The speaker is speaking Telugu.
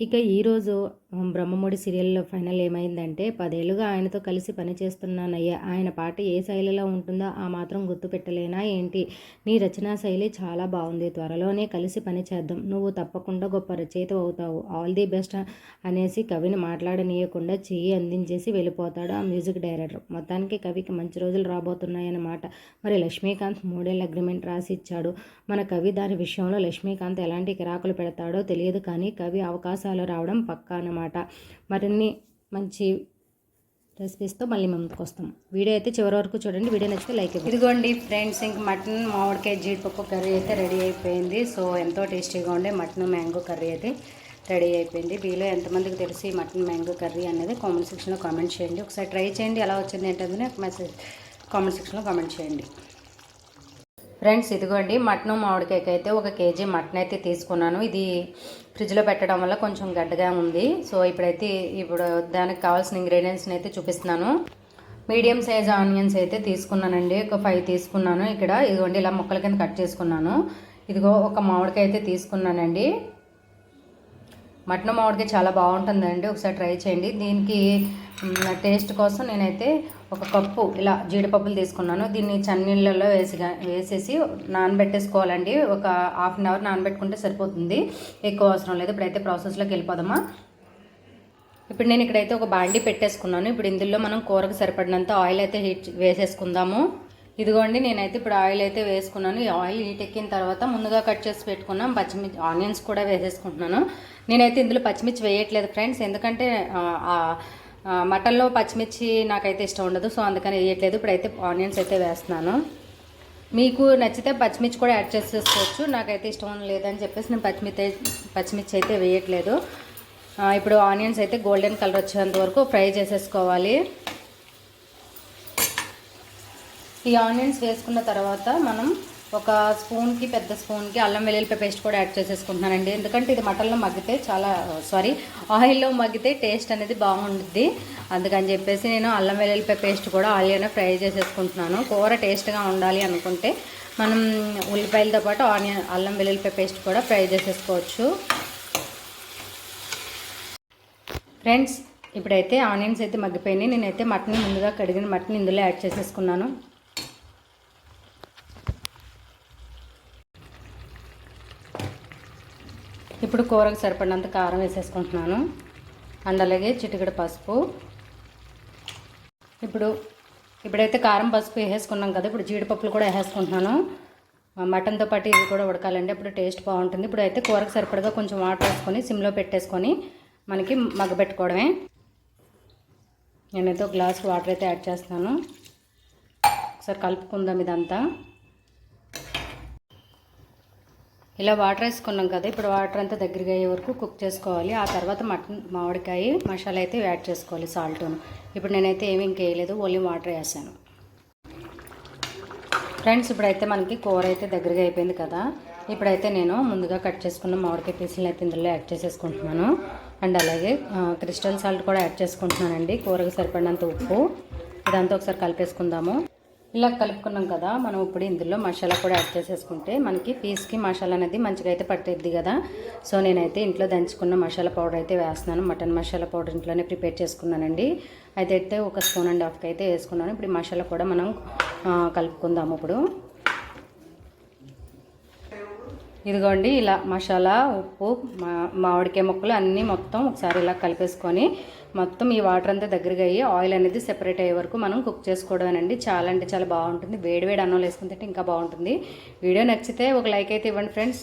ఇక ఈరోజు బ్రహ్మముడి సీరియల్లో ఫైనల్ ఏమైందంటే పదేళ్ళుగా ఆయనతో కలిసి పనిచేస్తున్నానయ్యా ఆయన పాట ఏ శైలిలో ఉంటుందో ఆ మాత్రం గుర్తుపెట్టలేనా ఏంటి? నీ రచనా శైలి చాలా బాగుంది. త్వరలోనే కలిసి పనిచేద్దాం నువ్వు తప్పకుండా గొప్ప రచయిత అవుతావు. ఆల్ ది బెస్ట్ అనేసి కవిని మాట్లాడనీయకుండా చెయ్యి అందించేసి వెళ్ళిపోతాడు ఆ మ్యూజిక్ డైరెక్టర్. మొత్తానికి కవికి మంచి రోజులు రాబోతున్నాయన్నమాట. మరి లక్ష్మీకాంత్ మూడేళ్ళ అగ్రిమెంట్ రాసి ఇచ్చాడు మన కవి దాని విషయంలో లక్ష్మీకాంత్ ఎలాంటి కిరాకులు పెడతాడో తెలియదు కానీ కవి అవకాశం అవకాశాలు రావడం పక్కా అన్నమాట. మరిన్ని మంచి రెసిపీస్తో మళ్ళీ ముందుకు వస్తాం. వీడియో అయితే చివరి వరకు చూడండి. వీడియో నచ్చితే లైక్ ఇవ్వండి. ఇదిగోండి ఫ్రెండ్స్ ఇంక మటన్ మామిడికాయ జీడిపప్పు కర్రీ అయితే రెడీ అయిపోయింది. సో ఎంతో టేస్టీగా ఉండే మటన్ మ్యాంగో కర్రీ అయితే రెడీ అయిపోయింది. వీలో ఎంతమందికి తెలిసి మటన్ మ్యాంగో కర్రీ అనేది? కామెంట్ సెక్షన్లో కామెంట్ చేయండి. ఒకసారి ట్రై చేయండి. ఎలా వచ్చింది ఏంటంటే నాకు మెసేజ్ కామెంట్ సెక్షన్లో కామెంట్ చేయండి. ఫ్రెండ్స్ ఇదిగోండి మటన్ మామిడికాయకి అయితే ఒక కేజీ మటన్ అయితే తీసుకున్నాను. ఇది ఫ్రిడ్జ్లో పెట్టడం వల్ల కొంచెం గడ్డగా ఉంది. సో ఇప్పుడైతే ఇప్పుడు దానికి కావాల్సిన ఇంగ్రీడియంట్స్ని అయితే చూపిస్తున్నాను. మీడియం సైజ్ ఆనియన్స్ అయితే తీసుకున్నానండి. ఒక ఫైవ్ తీసుకున్నాను ఇక్కడ. ఇదిగోండి ఇలా ముక్కల కింద కట్ చేసుకున్నాను. ఇదిగో ఒక మామిడికాయ అయితే తీసుకున్నానండి. మటన్ మామిడికాయ చాలా బాగుంటుందండి. ఒకసారి ట్రై చేయండి. దీనికి టేస్ట్ కోసం నేనైతే ఒక కప్పు ఇలా జీడిపప్పులు తీసుకున్నాను. దీన్ని చన్నీళ్ళలో వేసి వేసేసి నానబెట్టేసుకోవాలండి. ఒక హాఫ్ అన్ అవర్ నానబెట్టుకుంటే సరిపోతుంది. ఎక్కువ అవసరం లేదు. ఇప్పుడైతే ప్రాసెస్లోకి వెళ్ళిపోదామా? ఇప్పుడు నేను ఇక్కడైతే ఒక బాండీ పెట్టేసుకున్నాను. ఇప్పుడు ఇందులో మనం కూరకు సరిపడినంత ఆయిల్ అయితే హీట్ వేసేసుకుందాము. ఇదిగోండి నేనైతే ఇప్పుడు ఆయిల్ అయితే వేసుకున్నాను. ఈ ఆయిల్ హీట్ ఎక్కిన తర్వాత ముందుగా కట్ చేసి పెట్టుకున్నాం. పచ్చిమిర్చి ఆనియన్స్ కూడా వేసేసుకుంటున్నాను. నేనైతే ఇందులో పచ్చిమిర్చి వేయట్లేదు ఫ్రెండ్స్. ఎందుకంటే మటన్లో పచ్చిమిర్చి నాకైతే ఇష్టం ఉండదు. సో అందుకని వేయట్లేదు. ఇప్పుడైతే ఆనియన్స్ అయితే వేస్తున్నాను. మీకు నచ్చితే పచ్చిమిర్చి కూడా యాడ్ చేసేసుకోవచ్చు నాకైతే ఇష్టం లేదని చెప్పేసి నేను పచ్చిమిర్చి పచ్చిమిర్చి అయితే వేయట్లేదు. ఇప్పుడు ఆనియన్స్ అయితే గోల్డెన్ కలర్ వచ్చేంత వరకు ఫ్రై చేసేసుకోవాలి. ఈ ఆనియన్స్ వేసుకున్న తర్వాత మనం ఒక స్పూన్కి పెద్ద స్పూన్కి అల్లం వెల్లుల్లి పేస్ట్ కూడా యాడ్ చేసేసుకుంటున్నానండి. ఎందుకంటే ఇది మటన్లో మగ్గితే చాలా సారీ ఆయిల్లో మగ్గితే టేస్ట్ అనేది బాగుంటుంది అందుకని చెప్పేసి నేను అల్లం వెల్లుల్లి పేస్ట్ కూడా ఆయిల్లోనే ఫ్రై చేసేసుకుంటున్నాను. కూర టేస్ట్గా ఉండాలి అనుకుంటే మనం ఉల్లిపాయలతో పాటు ఆనియన్ అల్లం వెల్లుల్లి పేస్ట్ కూడా ఫ్రై చేసేసుకోవచ్చు. ఫ్రెండ్స్ ఇప్పుడైతే ఆనియన్స్ అయితే మగ్గిపోయినాయి. నేనైతే మటన్ ముందుగా కడిగిన మటన్ ఇందులో యాడ్ చేసేసుకున్నాను. ఇప్పుడు కూరకు సరిపడినంత కారం వేసేసుకుంటున్నాను. అండ్ అలాగే చిటికడ పసుపు. ఇప్పుడు ఇప్పుడైతే కారం పసుపు వేసేసుకున్నాం కదా ఇప్పుడు జీడిపప్పులు కూడా వేసేసుకుంటున్నాను. మటన్తో పాటు ఇది కూడా ఉడకాలండి అప్పుడు టేస్ట్ బాగుంటుంది. ఇప్పుడు అయితే కూరకు సరిపడగా కొంచెం వాటర్ వేసుకొని సిమ్లో పెట్టేసుకొని మనకి మగ్గబెట్టుకోవడమే నేనైతే ఒక గ్లాస్ వాటర్ అయితే యాడ్ చేస్తున్నాను. ఒకసారి కలుపుకుందాం ఇదంతా. ఇలా వాటర్ వేసుకున్నాం కదా ఇప్పుడు వాటర్ అంతా దగ్గరగా అయ్యే వరకు కుక్ చేసుకోవాలి. ఆ తర్వాత మటన్ మామిడికాయ మసాలా అయితే యాడ్ చేసుకోవాలి సాల్ట్ను. ఇప్పుడు నేనైతే ఏమి ఇంకేయలేదు ఓన్లీ వాటర్ వేసాను. ఫ్రెండ్స్ ఇప్పుడైతే మనకి కూర అయితే దగ్గరగా అయిపోయింది కదా ఇప్పుడైతే నేను ముందుగా కట్ చేసుకున్న మామిడికాయ పీసులు అయితే ఇందులో యాడ్ చేసేసుకుంటున్నాను. అండ్ అలాగే క్రిస్టల్ సాల్ట్ కూడా యాడ్ చేసుకుంటున్నానండి కూరకు సరిపడినంత ఉప్పు. ఇదంతా ఒకసారి కలిపేసుకుందాము. ఇలా కలుపుకున్నాం కదా మనం ఇప్పుడు ఇందులో మసాలా కూడా యాడ్ చేసేసుకుంటే మనకి పీస్కి మసాలా అనేది మంచిగా అయితే పట్టేద్ది కదా. సో నేనైతే ఇంట్లో దంచుకున్న మసాలా పౌడర్ అయితే వేస్తున్నాను. మటన్ మసాలా పౌడర్ ఇంట్లోనే ప్రిపేర్ చేసుకున్నానండి. అయితే ఒక స్పూన్ అండ్ హాఫ్కి అయితే వేసుకున్నాను. ఇప్పుడు మసాలా కూడా మనం కలుపుకుందాము ఇప్పుడు. ఇదిగోండి ఇలా మసాలా ఉప్పు మా మామిడికాయ ముక్కలు అన్నీ మొత్తం ఒకసారి ఇలా కలిపేసుకొని మొత్తం ఈ వాటర్ అంతా దగ్గరగా అయ్యి ఆయిల్ అనేది సెపరేట్ అయ్యే వరకు మనం కుక్ చేసుకోవడం అండి చాలా అంటే చాలా బాగుంటుంది. వేడి వేడి అన్నం వేసుకుంటే ఇంకా బాగుంటుంది. వీడియో నచ్చితే ఒక లైక్ అయితే ఇవ్వండి ఫ్రెండ్స్.